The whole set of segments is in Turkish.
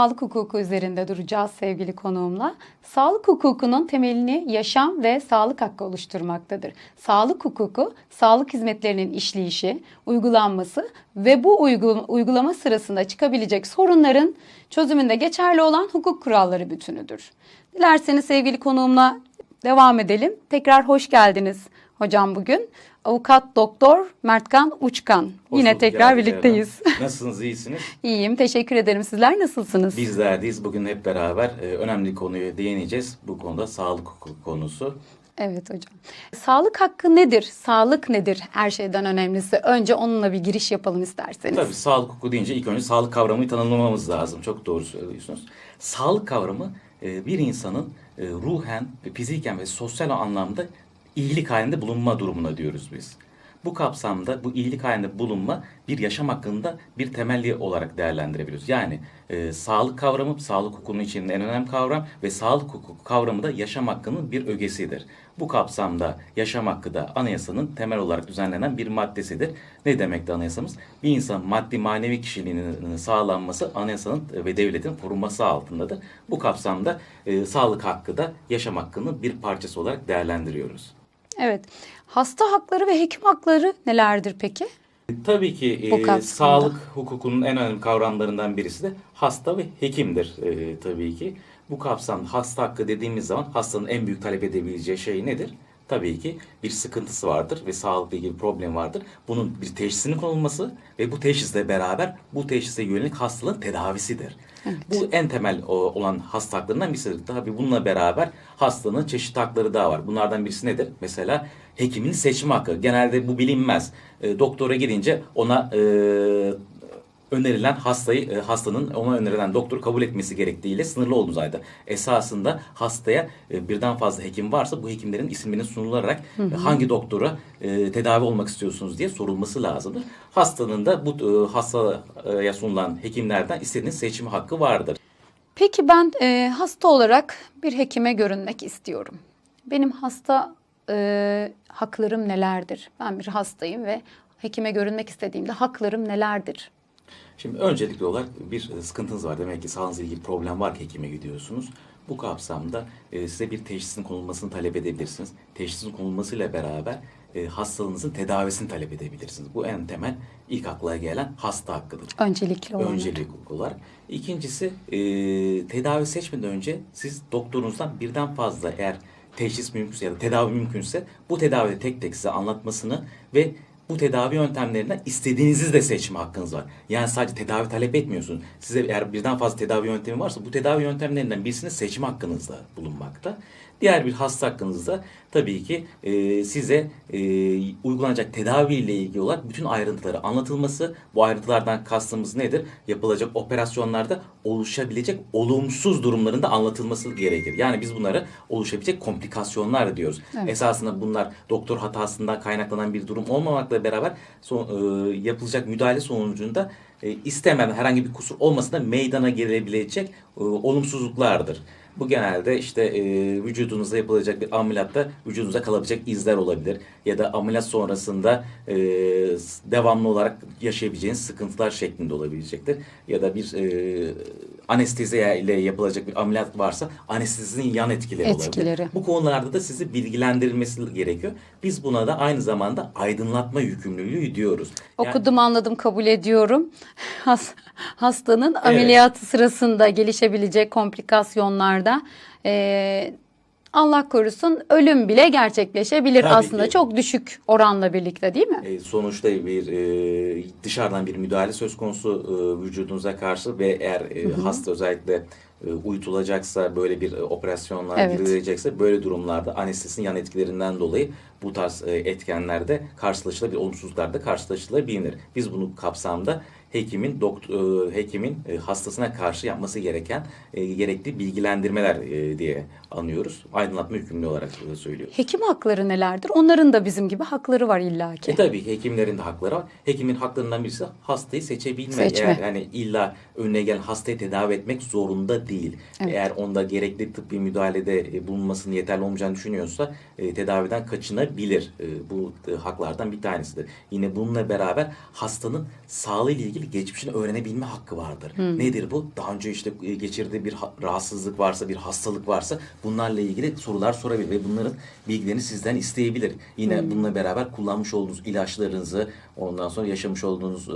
Sağlık hukuku üzerinde duracağız sevgili konuğumla. Sağlık hukukunun temelini yaşam ve sağlık hakkı oluşturmaktadır. Sağlık hukuku, sağlık hizmetlerinin işleyişi, uygulanması ve bu uygul- uygulama sırasında çıkabilecek sorunların çözümünde geçerli olan hukuk kuralları bütünüdür. Dilerseniz sevgili konuğumla devam edelim. Tekrar hoş geldiniz hocam bugün. Avukat Doktor Mertkan Uçkan. Hoş Yine bulduk tekrar birlikteyiz. Nasılsınız, iyisiniz? İyiyim, teşekkür ederim. Sizler nasılsınız? Bizlerdeyiz. Bugün hep beraber e, önemli konuyu değineceğiz. Bu konuda sağlık hukuku konusu. Evet hocam. Sağlık hakkı nedir? Sağlık nedir? Her şeyden önemlisi. Önce onunla bir giriş yapalım isterseniz. Tabii sağlık hukuku deyince ilk önce sağlık kavramını tanımlamamız lazım. Çok doğru söylüyorsunuz. Sağlık kavramı e, bir insanın e, ruhen, fiziken ve sosyal anlamda iyilik halinde bulunma durumuna diyoruz biz. Bu kapsamda bu iyilik halinde bulunma bir yaşam hakkında bir temelli olarak değerlendirebiliyoruz. Yani e, sağlık kavramı sağlık hukukunun içinde en önemli kavram ve sağlık hukuku kavramı da yaşam hakkının bir ögesidir. Bu kapsamda yaşam hakkı da anayasanın temel olarak düzenlenen bir maddesidir. Ne demekti anayasamız? Bir insan maddi manevi kişiliğinin sağlanması anayasanın ve devletin korunması altındadır. Bu kapsamda e, sağlık hakkı da yaşam hakkının bir parçası olarak değerlendiriyoruz. Evet. Hasta hakları ve hekim hakları nelerdir peki? Tabii ki e, sağlık hukukunun en önemli kavramlarından birisi de hasta ve hekimdir e, tabii ki. Bu kapsamda hasta hakkı dediğimiz zaman hastanın en büyük talep edebileceği şey nedir? Tabii ki bir sıkıntısı vardır ve sağlıkla ilgili bir problem vardır. Bunun bir teşhisinin konulması ve bu teşhisle beraber bu teşhise yönelik hastalığın tedavisidir. Bu en temel o- olan hasta haklarından birisidir. Tabii bununla beraber hastanın çeşitli hakları daha var. Bunlardan birisi nedir? Mesela hekimin seçme hakkı. Genelde bu bilinmez. E, doktora gidince ona e, önerilen hastayı e, hastanın ona önerilen doktoru kabul etmesi gerektiğiyle sınırlı olduğu zayda. Esasında hastaya e, birden fazla hekim varsa bu hekimlerin isimlerinin sunularak e, hangi doktora tedavi olmak istiyorsunuz diye sorulması lazımdır. Hastanın da bu hastaya sunulan hekimlerden istediğiniz seçim hakkı vardır. Peki ben e, hasta olarak bir hekime görünmek istiyorum. Benim hasta e, haklarım nelerdir? Ben bir hastayım ve hekime görünmek istediğimde haklarım nelerdir? Şimdi öncelikli olarak bir e, sıkıntınız var. Demek ki sağlığınızla ilgili problem var ki hekime gidiyorsunuz. Bu kapsamda e, size bir teşhisin konulmasını talep edebilirsiniz. Teşhisin konulmasıyla beraber e, hastalığınızın tedavisini talep edebilirsiniz. Bu en temel ilk akla gelen hasta hakkıdır. Öncelikli olan. Öncelik olarak. İkincisi tedavi seçmeden önce siz doktorunuzdan birden fazla eğer teşhis mümkünse ya da tedavi mümkünse bu tedavide tek tek size anlatmasını ve bu tedavi yöntemlerinden istediğinizi de seçme hakkınız var. Yani sadece tedavi talep etmiyorsunuz. Size eğer birden fazla tedavi yöntemi varsa bu tedavi yöntemlerinden birisini seçme hakkınız da bulunmakta. Diğer bir hasta hakkınızda tabii ki e, size e, uygulanacak tedavi ile ilgili olarak bütün ayrıntıları anlatılması. Bu ayrıntılardan kastımız nedir? Yapılacak operasyonlarda oluşabilecek olumsuz durumların da anlatılması gerekir. Yani biz bunları oluşabilecek komplikasyonlar diyoruz. Evet. Esasında bunlar doktor hatasından kaynaklanan bir durum olmamakla beraber son, e, yapılacak müdahale sonucunda e, istemeden herhangi bir kusur olmasa da meydana gelebilecek e, olumsuzluklardır. Bu genelde işte e, vücudunuzda yapılacak bir ameliyatta vücudunuzda kalabilecek izler olabilir. Ya da ameliyat sonrasında e, devamlı olarak yaşayabileceğiniz sıkıntılar şeklinde olabilecektir. Ya da bir e, anestezi ile yapılacak bir ameliyat varsa anestezinin yan etkileri, Etkileri. olabilir. Bu konularda da sizi bilgilendirilmesi gerekiyor. Biz buna da aynı zamanda aydınlatma yükümlülüğü diyoruz. Yani- Okudum anladım kabul ediyorum. Has- hastanın ameliyatı sırasında gelişebilecek komplikasyonlarda e, Allah korusun ölüm bile gerçekleşebilir Tabii aslında ki. çok düşük oranla birlikte değil mi? E, sonuçta bir e, dışarıdan bir müdahale söz konusu e, vücudunuza karşı ve eğer e, hasta özellikle e, uyutulacaksa böyle bir e, operasyonlar Evet. girilecekse böyle durumlarda anestezinin yan etkilerinden dolayı bu tarz e, etkenlerde karşılaşılabilir, olumsuzluklarda karşılaşılabilir. Biz bunu kapsamda hekimin doktor hekimin e, hastasına karşı yapması gereken e, gerekli bilgilendirmeler e, diye anıyoruz. Aydınlatma yükümlü olarak e, söylüyoruz. Hekim hakları nelerdir? Onların da bizim gibi hakları var illaki. E tabii ki hekimlerin de hakları var. Hekimin haklarından birisi hastayı seçebilme. Seçme. Eğer yani illa önüne gelen hastayı tedavi etmek zorunda değil. Evet. Eğer onda gerekli tıbbi müdahalede e, bulunmasının yeterli olmayacağını düşünüyorsa e, tedaviden kaçınabilir. E, bu e, haklardan bir tanesidir. Yine bununla beraber hastanın sağlığı ile ilgili ilgili geçmişini öğrenebilme hakkı vardır. Nedir bu? Daha önce işte e, geçirdiği bir ha- rahatsızlık varsa, bir hastalık varsa bunlarla ilgili sorular sorabilir ve bunların bilgilerini sizden isteyebilir. Yine bununla beraber kullanmış olduğunuz ilaçlarınızı, ondan sonra yaşamış olduğunuz e,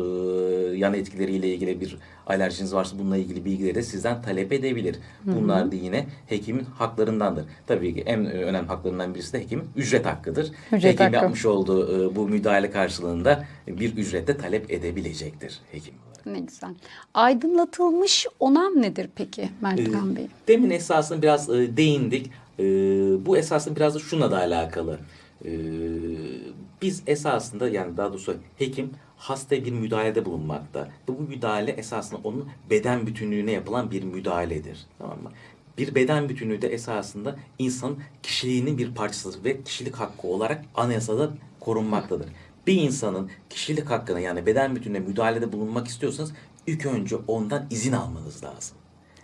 yan etkileriyle ilgili bir alerjiniz varsa bununla ilgili bilgileri de sizden talep edebilir. Bunlar da yine hekimin haklarındandır. Tabii ki en önemli haklarından birisi de hekimin ücret hakkıdır. Ücret Hekim hakkı. yapmış olduğu e, bu müdahale karşılığında bir ücrette talep edebilecektir hekim. Ne güzel. Aydınlatılmış onam nedir peki Meltem Bey? Demin esasında biraz e, değindik. E, bu esasında biraz da şuna da alakalı. E, biz esasında yani daha doğrusu hekim hastaya bir müdahalede bulunmakta. Bu müdahale esasında onun beden bütünlüğüne yapılan bir müdahaledir. Tamam mı? Bir beden bütünlüğü de esasında insanın kişiliğinin bir parçasıdır ve kişilik hakkı olarak anayasada korunmaktadır. Bir insanın kişilik hakkına yani beden bütünlüğüne müdahalede bulunmak istiyorsanız ilk önce ondan izin almanız lazım.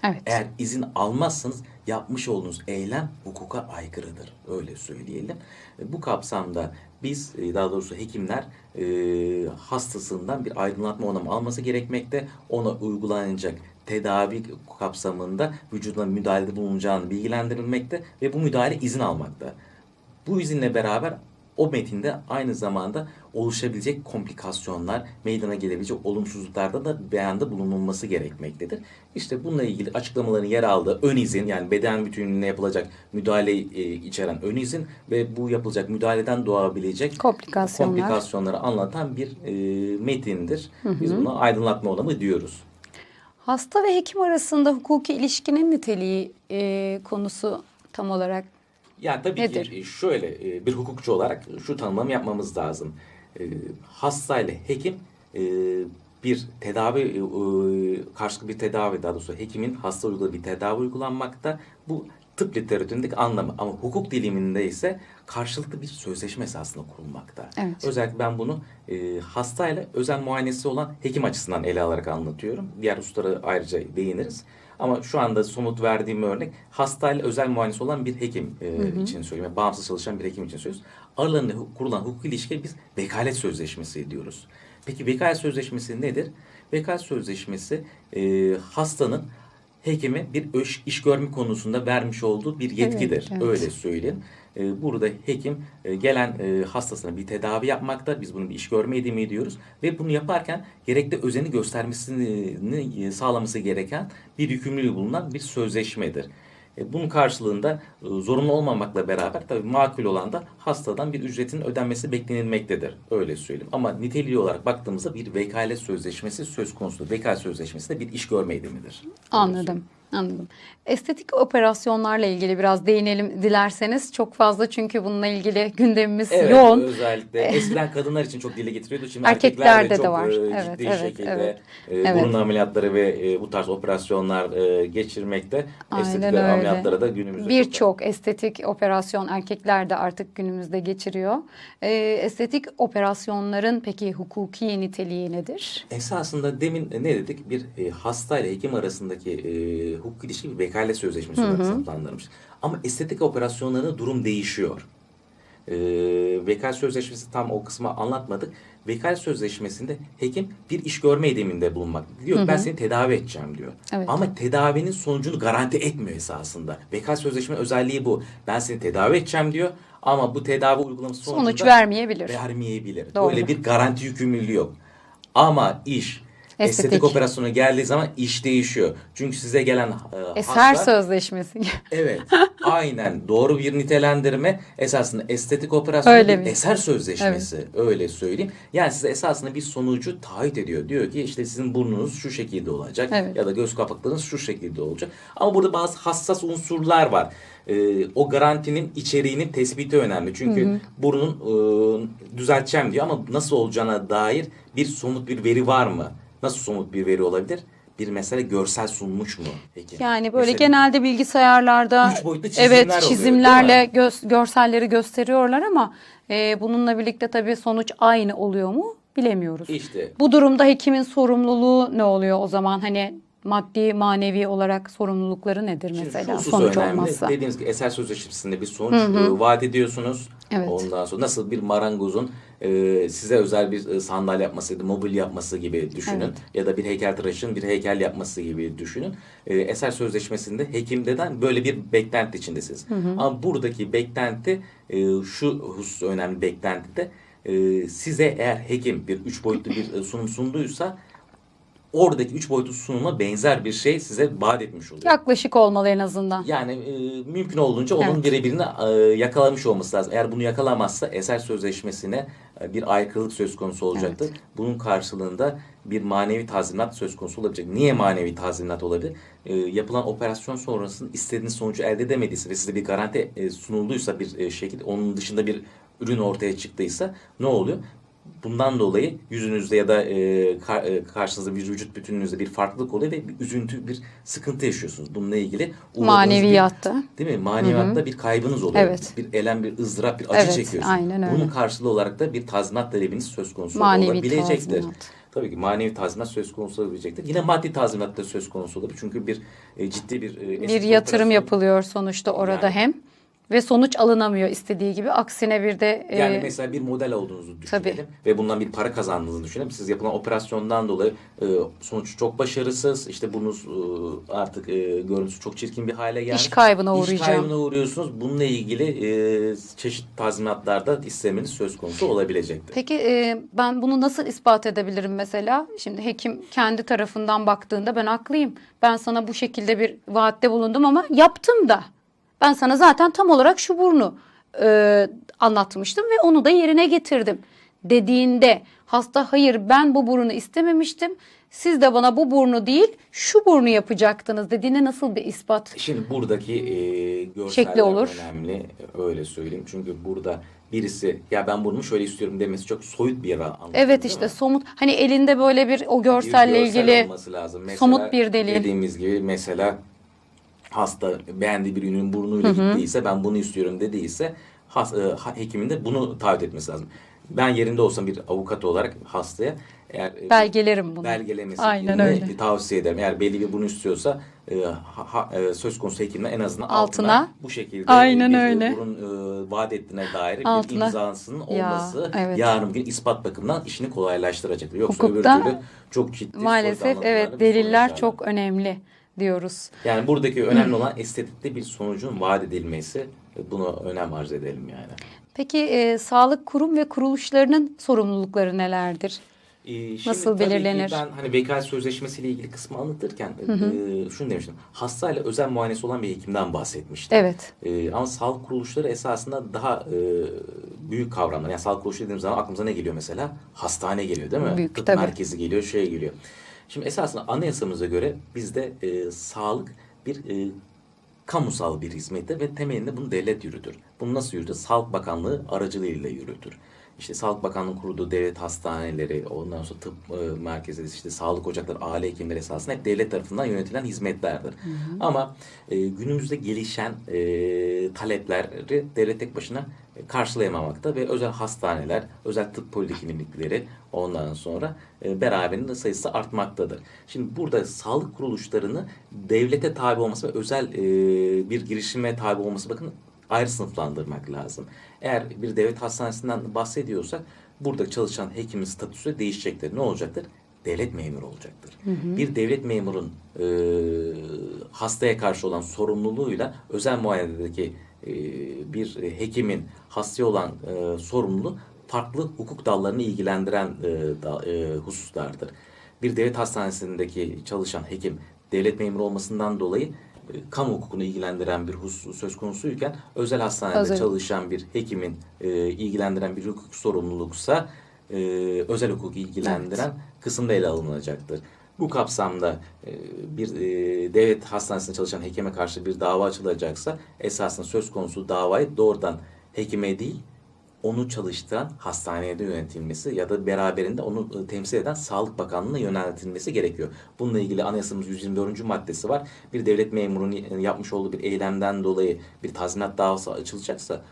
Evet. Eğer izin almazsanız yapmış olduğunuz eylem hukuka aykırıdır. Öyle söyleyelim. Bu kapsamda biz e, daha doğrusu hekimler e, hastasından bir aydınlatma onamı alması gerekmekte. Ona uygulanacak tedavi kapsamında vücuduna müdahalede bulunacağını bilgilendirilmekte ve bu müdahale izin almakta. Bu izinle beraber o metinde aynı zamanda oluşabilecek komplikasyonlar, meydana gelebilecek olumsuzluklarda da beyanda bulunulması gerekmektedir. İşte bununla ilgili açıklamaların yer aldığı ön izin yani beden bütünlüğüne yapılacak müdahale e, içeren ön izin ve bu yapılacak müdahaleden doğabilecek Komplikasyonlar. komplikasyonları anlatan bir e, metindir. Biz buna aydınlatma olamı diyoruz. Hasta ve hekim arasında hukuki ilişkinin niteliği e, konusu tam olarak Yani tabii Nedir? ki şöyle e, bir hukukçu olarak şu tanımlamı yapmamız lazım. E, Hasta ile hekim e, bir tedavi e, karşılıklı bir tedavi daha doğrusu hekimin hasta uyguladığı bir tedavi uygulanmakta. Bu tıp literatüründeki anlamı ama hukuk diliminde ise karşılıklı bir sözleşme esasında kurulmakta. Evet. Özellikle ben bunu e, hastayla özel muayenesi olan hekim açısından ele alarak anlatıyorum. Diğer hususlara ayrıca değiniriz. Ama şu anda somut verdiğim örnek hastayla özel muayenesi olan bir hekim e, için söylüyorum. Yani bağımsız çalışan bir hekim için söylüyoruz. Aralarında kurulan hukuk ilişkiye biz vekalet sözleşmesi diyoruz. Peki vekalet sözleşmesi nedir? Vekalet sözleşmesi e, hastanın hekime bir iş görme konusunda vermiş olduğu bir yetkidir. evet. Öyle söyleyeyim. E, Burada hekim e, gelen e, hastasına bir tedavi yapmakta. Biz bunu bir iş görme edimi diyoruz. Ve bunu yaparken gerekli özeni göstermesini e, sağlaması gereken bir yükümlülüğü bulunan bir sözleşmedir. Bunun karşılığında zorunlu olmamakla beraber tabii makul olan da hastadan bir ücretin ödenmesi beklenilmektedir. Öyle söyleyeyim. Ama niteliği olarak baktığımızda bir vekalet sözleşmesi söz konusu. Vekalet sözleşmesi de bir iş görme. Öyle Anladım. Anladım. Estetik operasyonlarla ilgili biraz değinelim dilerseniz. Çok fazla çünkü bununla ilgili gündemimiz Evet, yoğun. özellikle eskiden kadınlar için çok dile getiriyordu. Şimdi Erkeklerde erkekler de, de çok var. e, Evet, ciddi evet, şekilde evet. e, Evet. burun ameliyatları ve e, bu tarz operasyonlar e, geçirmekte. Aynen Estetik öyle. ameliyatlara da günümüzde çok- Birçok estetik operasyon erkekler de artık günümüzde geçiriyor. Estetik operasyonların peki hukuki niteliği nedir? Esasında demin ne dedik? Bir e, hasta ile hekim arasındaki e, hukuk ilişki bir vekalet sözleşmesi olarak sınıflandırılmış. Ama estetik operasyonlarında durum değişiyor. E, vekalet sözleşmesi tam o kısmı anlatmadık. Vekalet sözleşmesinde hekim bir iş görme ediminde bulunmak. Diyor ki, ben seni tedavi edeceğim diyor. Evet. Ama tedavinin sonucunu garanti etmiyor esasında. Vekalet sözleşmenin özelliği bu. Ben seni tedavi edeceğim diyor. Ama bu tedavi uygulaması sonucunda Sonuç vermeyebilir. vermeyebilir. Doğru. Böyle bir garanti yükümlülüğü yok. Ama iş estetik, Estetik. operasyona geldiği zaman iş değişiyor. Çünkü size gelen e, Eser hasta sözleşmesi. evet aynen doğru bir nitelendirme esasında estetik operasyon Öyle bir eser sözleşmesi öyle söyleyeyim. Yani size esasında bir sonucu taahhüt ediyor. Diyor ki işte sizin burnunuz şu şekilde olacak Evet. ya da göz kapaklarınız şu şekilde olacak. Ama burada bazı hassas unsurlar var. Ee, o garantinin içeriğinin tespiti önemli. Çünkü burnun e, düzelteceğim diyor ama nasıl olacağına dair bir somut bir veri var mı? Nasıl somut bir veri olabilir? Bir mesela görsel sunmuş mu? Peki. Yani böyle Mesela- genelde bilgisayarlarda Üç boyutlu çizimler evet oluyor, çizimlerle göz- görselleri gösteriyorlar ama e, bununla birlikte tabii sonuç aynı oluyor mu bilemiyoruz. İşte Bu durumda hekimin sorumluluğu ne oluyor o zaman? Hani maddi manevi olarak sorumlulukları nedir mesela şu sonuç önemli. olmazsa? Dediğimiz gibi eser sözleşmesinde bir sonuç e, vaat ediyorsunuz. Evet. Ondan sonra nasıl bir marangozun e, size özel bir e, sandalye yapması mobil yapması gibi düşünün. Evet. Ya da bir heykeltıraşın bir heykel yapması gibi düşünün. E, eser sözleşmesinde hekimdeden böyle bir beklenti içindesiniz. Ama buradaki beklenti e, şu husus önemli beklentide e, size eğer hekim bir üç boyutlu bir e, sunum sunduysa oradaki üç boyutlu sunuma benzer bir şey size vaat etmiş oluyor. Yaklaşık olmalı en azından. Yani e, mümkün olduğunca onun Evet. birebirini e, yakalamış olması lazım. Eğer bunu yakalamazsa eser sözleşmesine e, bir aykırılık söz konusu olacaktır. Bunun karşılığında bir manevi tazminat söz konusu olabilecek. Niye manevi tazminat olabilir? E, yapılan operasyon sonrasında istediğiniz sonucu elde edemediyse ve size bir garanti e, sunulduysa bir e, şekilde onun dışında bir ürün ortaya çıktıysa ne oluyor? Bundan dolayı yüzünüzde ya da e, kar- e, karşınızda bir vücut bütününüzde bir farklılık oluyor ve bir üzüntü, bir sıkıntı yaşıyorsunuz. Bununla ilgili uğradığınız bir- Maneviyatta. Değil mi? Maneviyatta bir kaybınız oluyor. Evet. Bir elem, bir ızdırap, bir acı Evet, çekiyorsunuz. aynen öyle. Bunun karşılığı olarak da bir tazminat talebiniz söz konusu Manevi olabilecektir. tazminat. Tabii ki manevi tazminat söz konusu olabilecektir. Yine maddi tazminat da söz konusu olabilir. Çünkü bir e, ciddi bir e, Bir yatırım operasyon- yapılıyor sonuçta orada Yani- hem ve sonuç alınamıyor istediği gibi. Aksine bir de e, Yani mesela bir model olduğunuzu düşünelim Tabii. ve bundan bir para kazandığınızı düşünelim. Siz yapılan operasyondan dolayı e, sonuç çok başarısız. İşte burnunuz e, artık e, görüntüsü çok çirkin bir hale gelmiş. İş kaybına İş uğrayacağım. kaybına uğruyorsunuz. Bununla ilgili e, çeşitli tazminatlarda istemeniz söz konusu olabilecektir. Peki e, ben bunu nasıl ispat edebilirim mesela? Şimdi hekim kendi tarafından baktığında ben haklıyım. Ben sana bu şekilde bir vaatte bulundum ama yaptım da. Ben sana zaten tam olarak şu burnu e, anlatmıştım ve onu da yerine getirdim. Dediğinde hasta hayır ben bu burnu istememiştim. Siz de bana bu burnu değil şu burnu yapacaktınız dediğinde nasıl bir ispat? Şimdi buradaki e, görseller Şekli olur. önemli. Öyle söyleyeyim. Çünkü burada birisi ya ben bunu şöyle istiyorum demesi çok soyut bir anlatım. Evet değil işte mi? somut hani elinde böyle bir o Bir görselle görsel ilgili lazım. Mesela somut bir delil. Dediğimiz gibi mesela hasta beğendiği bir ürünün burnuyla gittiyse ben bunu istiyorum dediyse has, e, hekimin de bunu taahhüt etmesi lazım. Ben yerinde olsam bir avukat olarak hastaya eğer e, belgelerim bunu. belgelemesi Aynen Aynen öyle. tavsiye ederim. Eğer belli bir bunu istiyorsa e, ha- e, söz konusu hekimle en azından altına, Altına. bu şekilde Aynen bir öyle. burun e, vaat ettiğine dair bir Altına. imzasının Ya, olması evet. yarın bugün ispat bakımından işini kolaylaştıracaktır. Yoksa Hukukta öbür türlü çok ciddi Maalesef evet bir deliller çok önemli diyoruz. yani buradaki önemli olan estetikte bir sonucun vaat edilmesi. Buna önem arz edelim yani. Peki e, sağlık kurum ve kuruluşlarının sorumlulukları nelerdir? Ee, şimdi Nasıl tabii ki belirlenir? Ben hani vekalet sözleşmesiyle ilgili kısmı anlatırken e, şunu demiştim. Hastayla özel muayenesi olan bir hekimden bahsetmiştim. Evet. E, ama sağlık kuruluşları esasında daha e, büyük kavramlar. Yani sağlık kuruluşu dediğimiz zaman aklımıza ne geliyor mesela? Hastane geliyor değil mi? Büyük, Tıp tabii. merkezi geliyor, şey geliyor. Şimdi esasında anayasamıza göre bizde e, sağlık bir e, kamusal bir hizmettir ve temelinde bunu devlet yürütür. Bunu nasıl yürütür? Sağlık Bakanlığı aracılığıyla yürütür. İşte Sağlık Bakanlığı kurduğu devlet hastaneleri, ondan sonra tıp e, merkezleri, işte sağlık ocakları, aile hekimleri esasında hep devlet tarafından yönetilen hizmetlerdir. Ama e, günümüzde gelişen e, talepleri devlet tek başına karşılayamamakta ve özel hastaneler, özel tıp poliklinikleri ondan sonra e, beraberinde sayısı artmaktadır. Şimdi burada sağlık kuruluşlarını devlete tabi olması ve özel e, bir girişime tabi olması bakın ayrı sınıflandırmak lazım. Eğer bir devlet hastanesinden bahsediyorsak burada çalışan hekimin statüsü değişecektir. Ne olacaktır? Devlet memuru olacaktır. Bir devlet memurun e, hastaya karşı olan sorumluluğuyla özel muayenedeki e, bir hekimin hastaya olan e, sorumluluğu farklı hukuk dallarını ilgilendiren e, da, e, hususlardır. Bir devlet hastanesindeki çalışan hekim devlet memuru olmasından dolayı e, kamu hukukunu ilgilendiren bir husus söz konusuyken özel hastanede Özel. çalışan bir hekimin e, ilgilendiren bir hukuk sorumluluksa e, özel hukuku ilgilendiren kısımda ele alınacaktır. Bu kapsamda e, bir e, devlet hastanesinde çalışan hekime karşı bir dava açılacaksa esasında söz konusu davayı doğrudan hekime değil onu çalıştıran hastaneye de yönetilmesi ya da beraberinde onu e, temsil eden Sağlık Bakanlığı'na yöneltilmesi gerekiyor. Bununla ilgili anayasamız 124. maddesi var. Bir devlet memurunun yapmış olduğu bir eylemden dolayı bir tazminat davası açılacaksa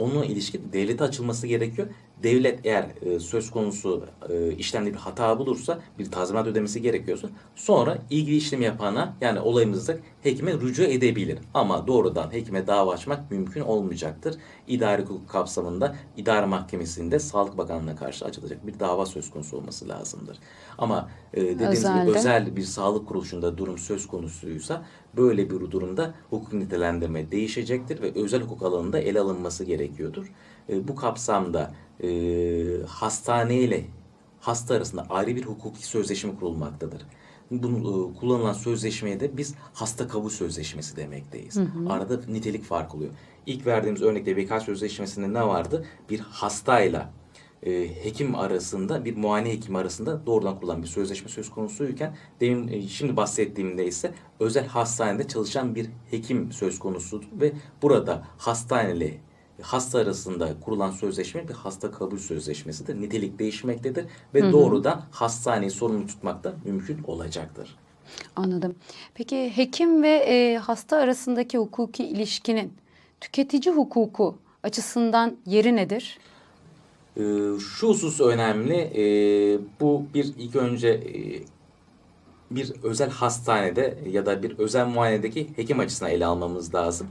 onunla ilişkin devlete açılması gerekiyor. devlet eğer e, söz konusu e, işlemde bir hata bulursa bir tazminat ödemesi gerekiyorsa sonra ilgili işlemi yapana yani olayımızda hekime rücu edebilir. Ama doğrudan hekime dava açmak mümkün olmayacaktır. İdari hukuk kapsamında idare mahkemesinde Sağlık Bakanlığı'na karşı açılacak bir dava söz konusu olması lazımdır. Ama e, dediğimiz gibi Özelde. özel bir sağlık kuruluşunda durum söz konusuysa böyle bir durumda hukuk nitelendirme değişecektir ve özel hukuk alanında ele alınması gerekiyordur. E, bu kapsamda e, hastane ile hasta arasında ayrı bir hukuki sözleşme kurulmaktadır. Bunu e, kullanılan sözleşmeye de biz hasta kabul sözleşmesi demekteyiz. Arada nitelik fark oluyor. İlk verdiğimiz örnekte veka sözleşmesinde ne vardı? Bir hastayla e, hekim arasında bir muayene hekimi arasında doğrudan kurulan bir sözleşme söz konusuyken demin e, şimdi bahsettiğimde ise özel hastanede çalışan bir hekim söz konusu ve burada hastaneli hasta arasında kurulan sözleşme bir hasta kabul sözleşmesidir. Nitelik değişmektedir ve doğrudan hastaneyi sorumlu tutmak da mümkün olacaktır. Anladım. Peki hekim ve e, hasta arasındaki hukuki ilişkinin tüketici hukuku açısından yeri nedir? Ee, şu husus önemli. Ee, bu bir ilk önce e, bir özel hastanede ya da bir özel muayenedeki hekim açısından ele almamız lazım.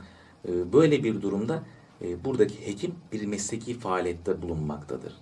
Ee, böyle bir durumda e, buradaki hekim bir mesleki faaliyette bulunmaktadır.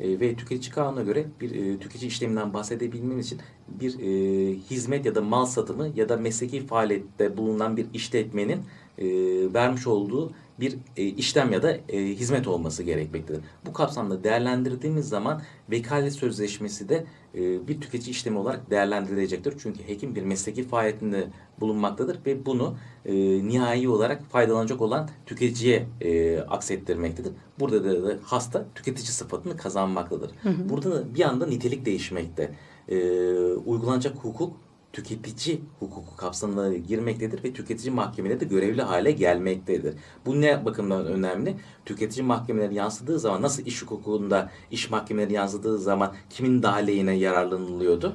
E, ve tüketici kanuna göre bir e, tüketici işleminden bahsedebilmemiz için bir e, hizmet ya da mal satımı ya da mesleki faaliyette bulunan bir işletmenin e, vermiş olduğu bir e, işlem ya da e, hizmet olması gerekmektedir. Bu kapsamda değerlendirdiğimiz zaman vekalet sözleşmesi de e, bir tüketici işlemi olarak değerlendirilecektir. Çünkü hekim bir mesleki faaliyetinde bulunmaktadır ve bunu e, nihai olarak faydalanacak olan tüketiciye e, aksettirmektedir. Burada da, da hasta tüketici sıfatını kazanmaktadır. Burada da bir anda nitelik değişmekte. E, uygulanacak hukuk tüketici hukuku kapsamına girmektedir ve tüketici mahkemeleri de görevli hale gelmektedir. Bu ne bakımdan önemli? Tüketici mahkemeleri yansıdığı zaman nasıl iş hukukunda iş mahkemeleri yansıdığı zaman kimin daha lehine yararlanılıyordu?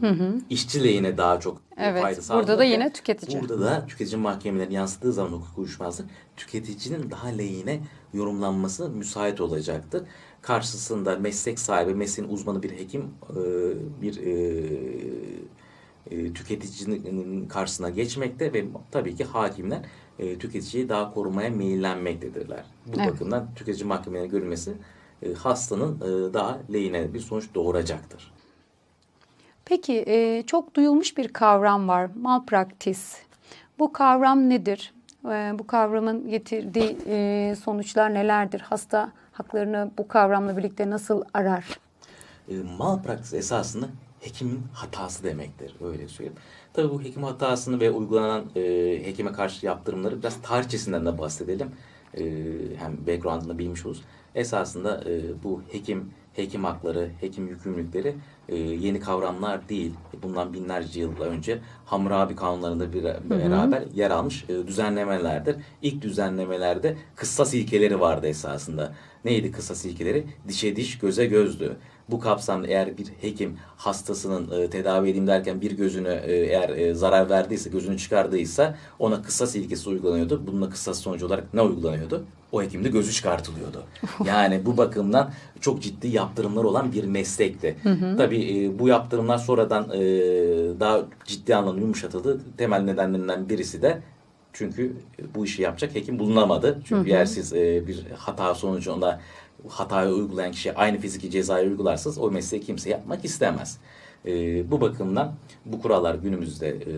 İşçi lehine daha çok Evet, fayda burada da yine tüketici. Burada da tüketici mahkemeleri yansıdığı zaman hukuk uyuşmazlık tüketicinin daha lehine yorumlanması müsait olacaktır. Karşısında meslek sahibi, mesleğin uzmanı bir hekim, e, bir e, tüketicinin karşısına geçmekte ve tabii ki hakimler e, tüketiciyi daha korumaya meyillenmektedirler. Bu Evet. bakımdan tüketici mahkemelerine görülmesi e, hastanın e, daha lehine bir sonuç doğuracaktır. Peki e, çok duyulmuş bir kavram var, malpraktis. Bu kavram nedir? E, bu kavramın getirdiği e, sonuçlar nelerdir? Hasta haklarını bu kavramla birlikte nasıl arar? E, malpraktis esasında hekimin hatası demektir. Öyle söyleyeyim. Tabii bu hekim hatasını ve uygulanan e, hekime karşı yaptırımları biraz tarihçesinden de bahsedelim. E, hem background'ını bilmiş oluruz. Esasında e, bu hekim, hekim hakları, hekim yükümlülükleri e, yeni kavramlar değil. Bundan binlerce yıl önce Hammurabi kanunlarında bir, beraber yer almış e, düzenlemelerdir. İlk düzenlemelerde kıssas ilkeleri vardı esasında. Neydi kıssas ilkeleri? Dişe diş, göze gözdü. Bu kapsamda eğer bir hekim hastasının e, tedavi edeyim derken bir gözünü e, eğer e, zarar verdiyse, gözünü çıkardıysa ona kıssas ilkesi uygulanıyordu. Bununla kıssas sonucu olarak ne uygulanıyordu? O hekimde gözü çıkartılıyordu. Yani bu bakımdan çok ciddi yaptırımlar olan bir meslekti. Tabii e, bu yaptırımlar sonradan e, daha ciddi anlamda yumuşatıldı. Temel nedenlerinden birisi de çünkü bu işi yapacak hekim bulunamadı. Çünkü eğer siz e, bir hata sonucunda hatayı uygulayan kişiye aynı fiziki cezayı uygularsanız o mesleği kimse yapmak istemez. E, bu bakımdan bu kurallar günümüzde e,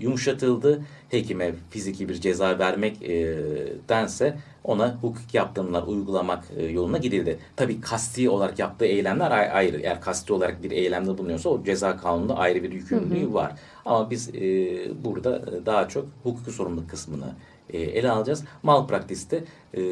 yumuşatıldı. Hekime fiziki bir ceza vermek e, dense ona hukuk yaptırımlar uygulamak e, yoluna gidildi. Tabii kasti olarak yaptığı eylemler ay- ayrı. Eğer kasti olarak bir eylemde bulunuyorsa o ceza kanununda ayrı bir yükümlülüğü var. Ama biz e, burada e, daha çok hukuki sorumluluk kısmını e, ele alacağız. Malpraktiste e,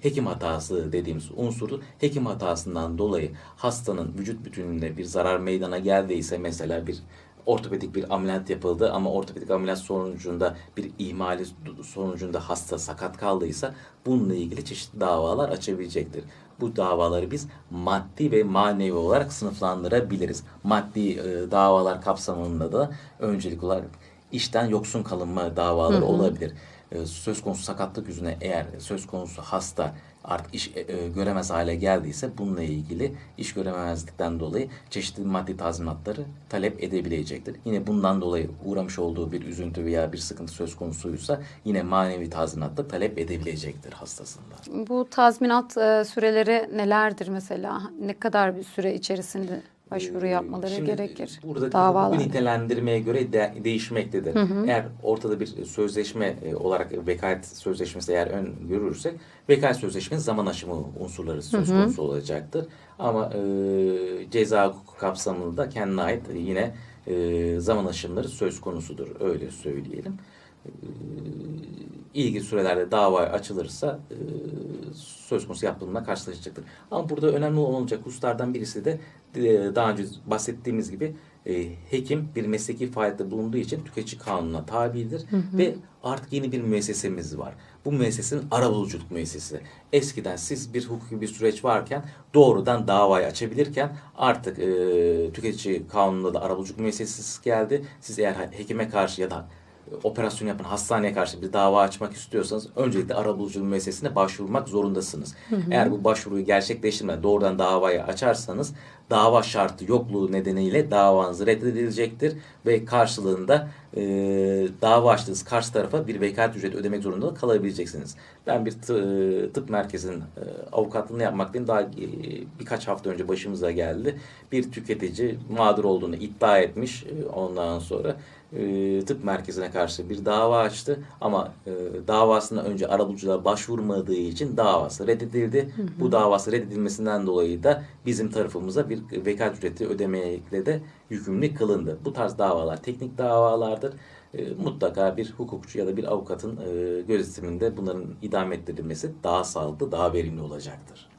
hekim hatası dediğimiz unsuru hekim hatasından dolayı hastanın vücut bütününde bir zarar meydana geldiyse mesela bir ortopedik bir ameliyat yapıldı ama ortopedik ameliyat sonucunda bir ihmali sonucunda hasta sakat kaldıysa bununla ilgili çeşitli davalar açabilecektir. Bu davaları biz maddi ve manevi olarak sınıflandırabiliriz. Maddi e, davalar kapsamında da öncelik olarak işten yoksun kalınma davaları olabilir. E, söz konusu sakatlık yüzüne eğer söz konusu hasta artık iş e, e, göremez hale geldiyse bununla ilgili iş görememezlikten dolayı çeşitli maddi tazminatları talep edebilecektir. Yine bundan dolayı uğramış olduğu bir üzüntü veya bir sıkıntı söz konusuysa yine manevi tazminat da talep edebilecektir hastasından. Bu tazminat e, süreleri nelerdir mesela? Ne kadar bir süre içerisinde başvuru yapmaları Şimdi gerekir? Burada Davalarda. bu nitelendirmeye göre de- değişmektedir. Eğer ortada bir sözleşme e, olarak vekalet sözleşmesi eğer ön görürsek vekalet sözleşmenin zaman aşımı unsurları söz konusu olacaktır. Ama e, ceza hukuku kapsamında kendine ait yine e, zaman aşımları söz konusudur. Öyle söyleyelim. E, ilgili sürelerde dava açılırsa e, söz konusu yaptığında karşılaşacaktır. Ama burada önemli olacak hususlardan birisi de e, daha önce bahsettiğimiz gibi e, hekim bir mesleki faaliyette bulunduğu için tüketici kanununa tabidir ve artık yeni bir müessesemiz var. Bu müessesenin arabuluculuk müessesesi. Eskiden siz bir hukuki bir süreç varken doğrudan davayı açabilirken artık e, tüketici kanununda da arabuluculuk müessesesi geldi. Siz eğer hekime karşı ya da operasyon yapan hastaneye karşı bir dava açmak istiyorsanız öncelikle arabuluculuk müessesesine başvurmak zorundasınız. Eğer bu başvuruyu gerçekleştirmeden doğrudan davayı açarsanız dava şartı yokluğu nedeniyle davanız reddedilecektir ve karşılığında e, dava açtığınız karşı tarafa bir vekalet ücreti ödemek zorunda kalabileceksiniz. Ben bir tı- tıp merkezinin e, avukatlığını yapmaktayım. Daha e, birkaç hafta önce başımıza geldi. Bir tüketici mağdur olduğunu iddia etmiş. E, Ondan sonra e, tıp merkezine karşı bir dava açtı ama e, davasına önce arabuluculuğa başvurmadığı için davası reddedildi. Bu davası reddedilmesinden dolayı da bizim tarafımıza bir vekalet ücreti ödemekle de yükümlü kılındı. Bu tarz davalar teknik davalardır. E, mutlaka bir hukukçu ya da bir avukatın e, gözetiminde bunların idame ettirilmesi daha sağlıklı, daha verimli olacaktır.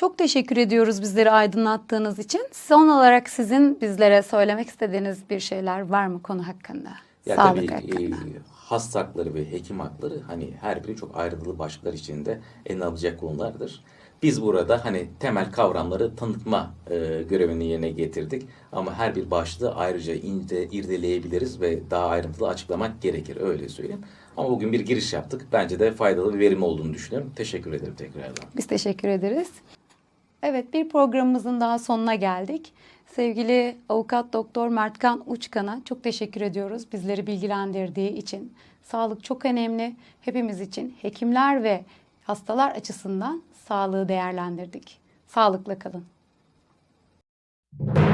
Çok teşekkür ediyoruz bizleri aydınlattığınız için. Son olarak sizin bizlere söylemek istediğiniz bir şeyler var mı konu hakkında? Ya Sağlık tabii hakkında. e, hasta hakları ve hekim hakları hani her biri çok ayrıntılı başlıklar içinde ele alacak konulardır. Biz burada hani temel kavramları tanıtma e, görevini yerine getirdik. Ama her bir başlığı ayrıca ince irdeleyebiliriz ve daha ayrıntılı açıklamak gerekir öyle söyleyeyim. Ama bugün bir giriş yaptık. Bence de faydalı ve verimli olduğunu düşünüyorum. Teşekkür ederim tekrardan. Biz teşekkür ederiz. Evet bir programımızın daha sonuna geldik. Sevgili avukat doktor Mertkan Uçkan'a çok teşekkür ediyoruz bizleri bilgilendirdiği için. Sağlık çok önemli. Hepimiz için hekimler ve hastalar açısından sağlığı değerlendirdik. Sağlıkla kalın. Thank